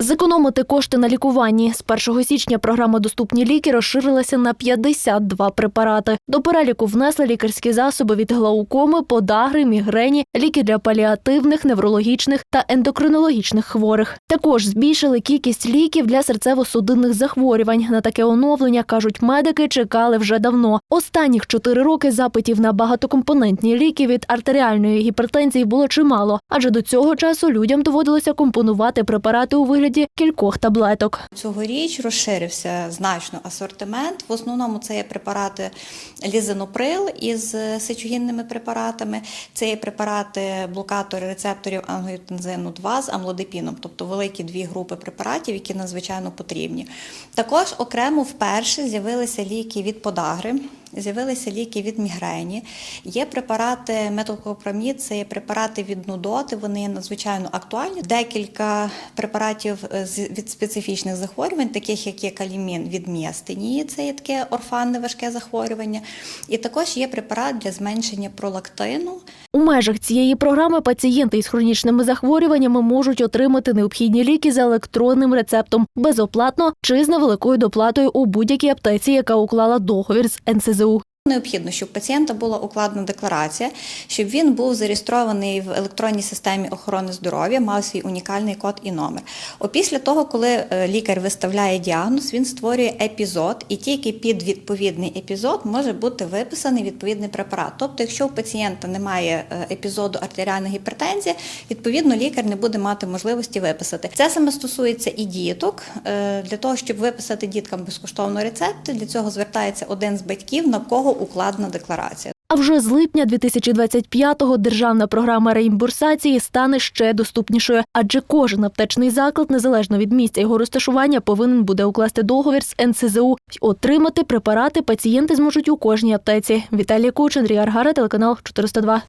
Зекономити кошти на лікуванні з 1 січня програма Доступні ліки розширилася на 52 препарати. До переліку внесли лікарські засоби від глаукоми, подагри, мігрені, ліки для паліативних, неврологічних та ендокринологічних хворих. Також збільшили кількість ліків для серцево-судинних захворювань. На таке оновлення кажуть медики, чекали вже давно. Останніх чотири роки запитів на багатокомпонентні ліки від артеріальної гіпертензії було чимало, адже до цього часу людям доводилося компонувати препарати у вигляді кількох таблеток. Цьогоріч розширився значно асортимент. В основному це є препарати лізеноприл із сечогінними препаратами. Це є препарати блокатори рецепторів ангіотензину 2 з амлодипіном, тобто великі дві групи препаратів, які надзвичайно потрібні. Також окремо вперше з'явилися ліки від подагри. З'явилися ліки від мігрені. Є препарати метоклопромід, це є препарати від нудоти. Вони надзвичайно актуальні. Декілька препаратів е, від специфічних захворювань, таких як є калімін від міастенії, це є таке орфанне важке захворювання. І також є препарат для зменшення пролактину. У межах цієї програми пацієнти із хронічними захворюваннями можуть отримати необхідні ліки за електронним рецептом безоплатно чи з невеликою доплатою у будь-якій аптеці, яка уклала договір з НСЗУ. Необхідно, щоб пацієнта була укладена декларація, щоб він був зареєстрований в електронній системі охорони здоров'я, мав свій унікальний код і номер. Опісля того, коли е, лікар виставляє діагноз, він створює епізод, і тільки під відповідний епізод може бути виписаний відповідний препарат. Тобто, якщо у пацієнта немає е, епізоду артеріальної гіпертензії, відповідно лікар не буде мати можливості виписати. Це саме стосується і діток. Е, Для того, щоб виписати діткам безкоштовно рецепти, для цього звертається один з батьків, на кого укладена декларація. А вже з липня 2025-го державна програма реімбурсації стане ще доступнішою, адже кожен аптечний заклад, незалежно від місця його розташування, повинен буде укласти договір з НСЗУ. Отримати препарати пацієнти зможуть у кожній аптеці. Віталій Куч, Андрій Аргара, телеканал 402.